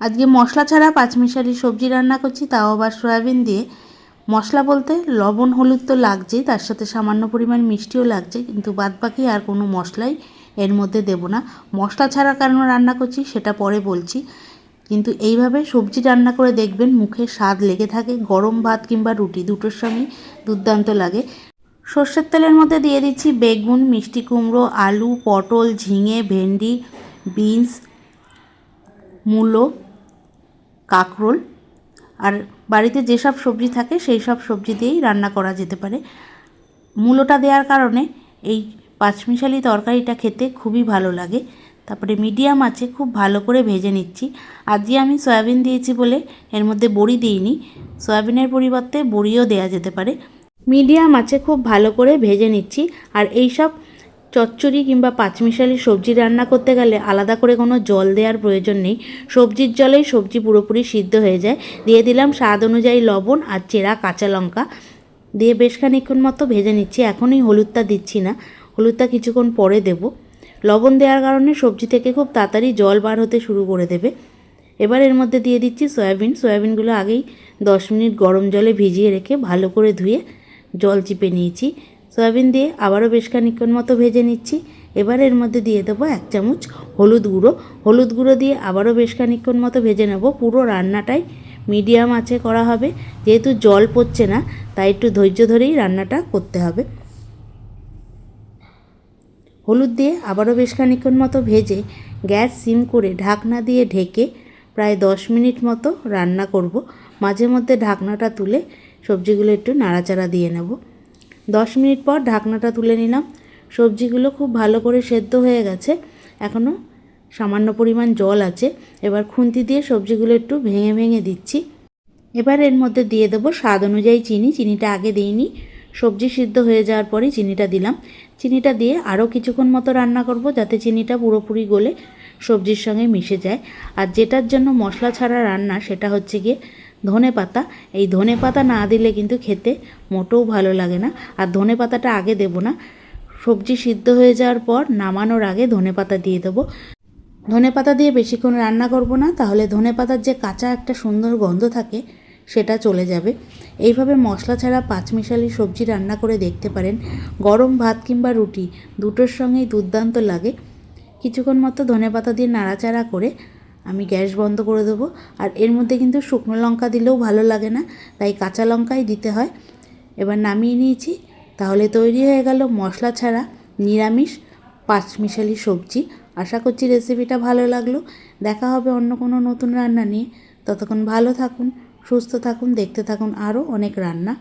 আজকে মশলা ছাড়া পাঁচমিশালি সবজি রান্না করছি, তাও আবার সয়াবিন দিয়ে। মশলা বলতে লবণ, হলুদ তো লাগছেই, তার সাথে সামান্য পরিমাণ মিষ্টিও লাগছে, কিন্তু বাদ বাকি আর কোনো মশলাই এর মধ্যে দেব না। মশলা ছাড়া কেন রান্না করছি সেটা পরে বলছি, কিন্তু এইভাবে সবজি রান্না করে দেখবেন মুখে স্বাদ লেগে থাকে, গরম ভাত কিংবা রুটি, দুটোর সঙ্গেই দুর্দান্ত লাগে। সর্ষের তেলের মধ্যে দিয়ে দিচ্ছি বেগুন, মিষ্টি কুমড়ো, আলু, পটল, ঝিঙে, ভেন্ডি, বিনস, মূলো। কাঁকরোল। আর বাড়িতে যেসব সবজি থাকে সেই সব সবজি দিয়েই রান্না করা যেতে পারে। মূলোটা দেওয়ার কারণে এই পাঁচমিশালি তরকারিটা খেতে খুবই ভালো লাগে। তারপরে মিডিয়াম আছে, খুব ভালো করে ভেজে নিচ্ছি। আজকে আমি সয়াবিন দিয়েছি বলে এর মধ্যে বড়ি দিইনি। সয়াবিনের পরিবর্তে বড়িও দেওয়া যেতে পারে। মিডিয়াম আছে, খুব ভালো করে ভেজে নিচ্ছি। আর এই সব চচ্চড়ি কিংবা পাঁচমিশালি সবজি রান্না করতে গেলে আলাদা করে কোনো জল দেওয়ার প্রয়োজন নেই। সবজির জলেই সবজি পুরোপুরি সিদ্ধ হয়ে যায়। দিয়ে দিলাম স্বাদ অনুযায়ী লবণ আর চেরা কাঁচা লঙ্কা। দিয়ে বেশ খানিক্ষণ মতো ভেজে নিচ্ছি। এখনই হলুদটা দিচ্ছি না। হলুদটা কিছুক্ষণ পরে দেব। লবণ দেওয়ার কারণে সবজি থেকে খুব তাড়াতাড়ি জল বার হতে শুরু করে দেবে। এবার এর মধ্যে দিয়ে দিচ্ছি সয়াবিন। সয়াবিনগুলো আগেই দশ মিনিট গরম জলে ভিজিয়ে রেখে ভালো করে ধুয়ে জল চিপে নিয়েছি। সয়াবিন দিয়ে আবারও বেশ খানিক্ষণ মতো ভেজে নিচ্ছি। এবার এর মধ্যে দিয়ে দেবো এক চামচ হলুদ গুঁড়ো। হলুদ গুঁড়ো দিয়ে আবারও বেশ খানিক্ষণ মতো ভেজে নেব। পুরো রান্নাটাই মিডিয়াম আছে করা হবে। যেহেতু জল পড়ছে না, তাই একটু ধৈর্য ধরেই রান্নাটা করতে হবে। হলুদ দিয়ে আবারও বেশ খানিক্ষণ মতো ভেজে গ্যাস সিম করে ঢাকনা দিয়ে ঢেকে প্রায় দশ মিনিট মতো রান্না করব। মাঝে মধ্যে ঢাকনাটা তুলে সবজিগুলো একটু নাড়াচাড়া দিয়ে নেব। দশ মিনিট পর ঢাকনাটা তুলে নিলাম। সবজিগুলো খুব ভালো করে সেদ্ধ হয়ে গেছে। এখনও সামান্য পরিমাণ জল আছে। এবার খুন্তি দিয়ে সবজিগুলো একটু ভেঙে ভেঙে দিচ্ছি। এবার এর মধ্যে দিয়ে দেবো স্বাদ অনুযায়ী চিনি। চিনিটা আগে দিইনি। সবজি সিদ্ধ হয়ে যাওয়ার পরেই চিনিটা দিলাম। চিনিটা দিয়ে আরও কিছুক্ষণ মতো রান্না করব যাতে চিনিটা পুরোপুরি গলে সবজির সঙ্গে মিশে যায়। আর যেটার জন্য মশলা ছাড়া রান্না সেটা হচ্ছে গিয়ে ধনে পাতা এই ধনে পাতা না দিলে কিন্তু খেতে মোটেও ভালো লাগে না। আর ধনে পাতাটা আগে দেবো না। সবজি সিদ্ধ হয়ে যাওয়ার পর নামানোর আগে ধনে পাতা দিয়ে দেবো। ধনে পাতা দিয়ে বেশিক্ষণ রান্না করব না, তাহলে ধনে পাতার যে কাঁচা একটা সুন্দর গন্ধ থাকে, সেটা চলে যাবে। এইভাবে মশলা ছাড়া পাঁচমিশালি সবজি রান্না করে দেখতে পারেন। গরম ভাত কিংবা রুটি, দুটোর সঙ্গেই দুর্দান্ত লাগে। কিছুক্ষণ মতো ধনে পাতা দিয়ে নাড়াচাড়া করে আমি গ্যাস বন্ধ করে দেবো। আর এর মধ্যে কিন্তু শুকনো লঙ্কা দিলেও ভালো লাগে না, তাই কাঁচা লঙ্কাই দিতে হয়। এবার নামিয়ে নিয়েছি, তাহলে তৈরি হয়ে গেল মশলা ছাড়া নিরামিষ পাঁচমিশালি সবজি। আশা করছি রেসিপিটা ভালো লাগল। দেখা হবে অন্য কোনো নতুন রান্না নিয়ে। ততক্ষণ ভালো থাকুন, সুস্থ থাকুন, দেখতে থাকুন আরও অনেক রান্না।